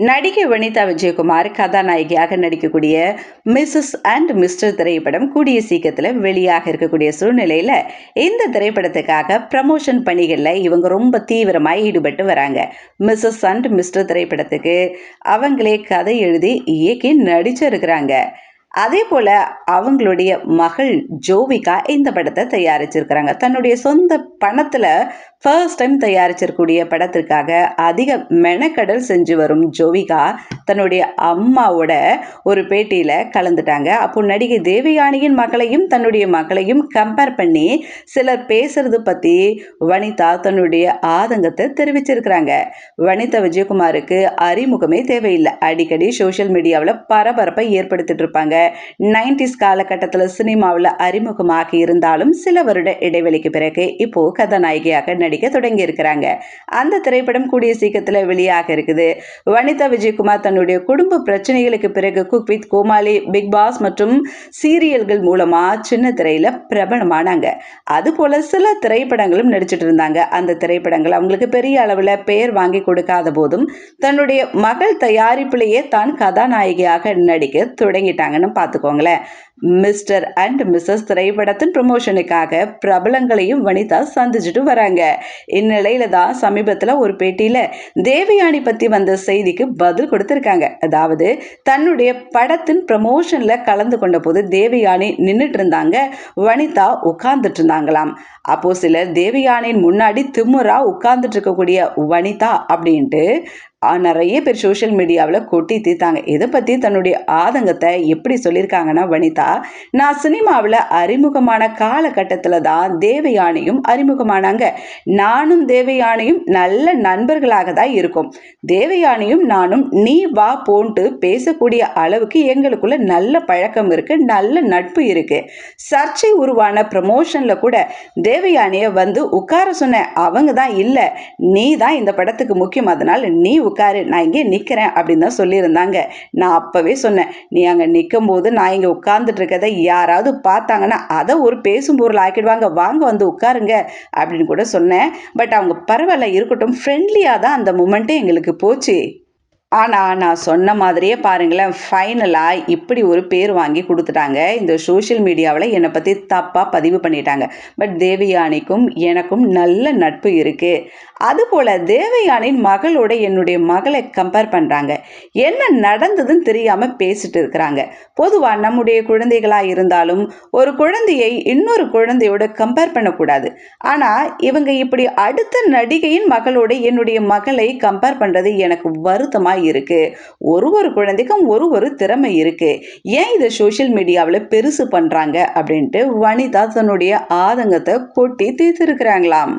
நடிகை வனிதா விஜயகுமார் கதாநாயகியாக நடிக்கக்கூடிய மிஸ்ஸஸ் அண்ட் மிஸ்டர் திரைப்படம் கூடிய சீக்கிரத்தில் வெளியாக இருக்கக்கூடிய சூழ்நிலையில் இந்த திரைப்படத்துக்காக ப்ரமோஷன் பணிகளில் இவங்க ரொம்ப தீவிரமாக ஈடுபட்டு வராங்க. மிஸ்ஸஸ் அண்ட் மிஸ்டர் திரைப்படத்துக்கு அவங்களே கதை எழுதி இயக்கி நடிச்சிருக்கிறாங்க அதே போல் அவங்களுடைய மகள் ஜோவிகா இந்த படத்தை தயாரிச்சிருக்கிறாங்க. தன்னுடைய சொந்த பணத்தில் ஃபர்ஸ்ட் டைம் தயாரிச்சிருக்கூடிய படத்திற்காக அதிக மெனக்கடல் செஞ்சு வரும் ஜோவிகா தன்னுடைய அம்மாவோட ஒரு பேட்டியில் கலந்துட்டாங்க. அப்போ நடிகை தேவயானியின் மகளையும் தன்னுடைய மகளையும் கம்பேர் பண்ணி சிலர் பேசுறது பற்றி வனிதா தன்னுடைய ஆதங்கத்தை தெரிவிச்சிருக்கிறாங்க. வனிதா விஜயகுமாருக்கு அறிமுகமே தேவையில்லை. அடிக்கடி சோஷியல் மீடியாவில் பரபரப்பை ஏற்படுத்திட்டு இருப்பாங்க. நைன்டிஸ் காலகட்டத்தில் சினிமாவில் அறிமுகமாகி இருந்தாலும் சில வருட இடைவெளிக்கு பிறகு இப்போ கதாநாயகியாக நடி நடிக்க தொடங்கி இருக்கிறாங்க அந்த திரைப்படம் கூடிய சீக்கிரத்தில் வெளியாக இருக்குது. வனிதா விஜயகுமார் தன்னுடைய குடும்ப பிரச்சனைகளுக்கு பிறகு cook with Komali big boss மற்றும் சீரியல்கள் மூலமா சின்ன திரையில பிரபலமானாங்க. அது போல சில திரைப்படங்களும் நடிச்சிட்டு இருந்தாங்க. அந்த திரைப்படங்கள் அவங்களுக்கு பெரிய அளவில் பெயர் வாங்கி கொடுக்காத போதும் தன்னுடைய மகள் தயாரிப்பிலேயே தான் கதாநாயகியாக நடிக்க தொடங்கிட்டாங்கன்னு பார்த்துக்கோங்களேன். மிஸ்டர் அண்ட் மிஸ்ஸஸ் திரைப்படத்தின் ப்ரொமோஷனுக்காக பிரபலங்களையும் வனிதா சந்திச்சுட்டு வராங்க. இந்நிலையில தான் சமீபத்தில் ஒரு பேட்டியில் தேவயானி பற்றி வந்த செய்திக்கு பதில் கொடுத்துருக்காங்க. அதாவது தன்னுடைய படத்தின் ப்ரமோஷனில் கலந்து கொண்ட போது தேவயானி நின்றுட்டு இருந்தாங்க வனிதா உட்கார்ந்துட்டு இருந்தாங்களாம். அப்போ சிலர் தேவயானின் முன்னாடி திமுறா உட்கார்ந்துட்டு இருக்கக்கூடிய வனிதா அப்படின்ட்டு நிறைய பேர் சோஷியல் மீடியாவில் கொட்டி தீர்த்தாங்க. இதை பற்றி தன்னுடைய ஆதங்கத்தை எப்படி சொல்லியிருக்காங்கன்னா வனிதா நான் சினிமாவில் அறிமுகமான காலகட்டத்தில் தான் தேவயானையும் அறிமுகமானாங்க. நானும் தேவயானையும் நல்ல நண்பர்களாக தான் இருக்கும். தேவயானையும் நானும் நீ வா போன்ட்டு பேசக்கூடிய அளவுக்கு எங்களுக்குள்ள நல்ல பழக்கம் இருக்கு நல்ல நட்பு இருக்கு. சர்ச்சை உருவான ப்ரமோஷனில் கூட தேவயானையை வந்து உட்கார சொன்ன அவங்க தான் இல்லை. நீ தான் இந்த படத்துக்கு முக்கியம். அதனால் நீ உட்காரு நான் இங்கே நிற்கிறேன் அப்படின்னு தான் சொல்லியிருந்தாங்க. நான் அப்போவே சொன்னேன் நீ அங்கே நிற்கும் போது நான் இங்கே உட்கார்ந்துட்டு இருக்கதை யாராவது பார்த்தாங்கன்னா அதை ஒரு பேசும் பொருள் ஆக்கிடுவாங்க. வாங்க வந்து உட்காருங்க அப்படின்னு கூட சொன்னேன். பட் அவங்க பரவாயில்ல இருக்கட்டும். ஃப்ரெண்ட்லியாக தான் அந்த மூமெண்ட்டே எங்களுக்கு போச்சு. ஆனால் நான் சொன்ன மாதிரியே பாருங்களேன் ஃபைனலாக இப்படி ஒரு பேர் வாங்கி கொடுத்துட்டாங்க. இந்த சோஷியல் மீடியாவில் என்னை பற்றி தப்பாக பதிவு பண்ணிட்டாங்க. பட் தேவயானிக்கும் எனக்கும் நல்ல நட்பு இருக்குது அதுபோல் தேவயானின் மகளோட என்னுடைய மகளை கம்பேர் பண்ணுறாங்க என்ன நடந்ததுன்னு தெரியாமல் பேசிட்டு இருக்கிறாங்க. பொதுவாக நம்முடைய குழந்தைகளாக இருந்தாலும் ஒரு குழந்தையை இன்னொரு குழந்தையோட கம்பேர் பண்ணக்கூடாது. ஆனால் இவங்க இப்படி அடுத்த நடிகையின் மகளோட என்னுடைய மகளை கம்பேர் பண்ணுறது எனக்கு வருத்தமாக இருக்கு. ஒரு ஒரு குழந்தைக்கும் ஒரு ஒரு திறமை இருக்கு. ஏன் இதை சோஷியல் மீடியாவில் பெருசு பண்ணுறாங்க அப்படின்ட்டு வனிதா தன்னுடைய ஆதங்கத்தை கொட்டி தீர்த்திருக்கிறாங்களாம்.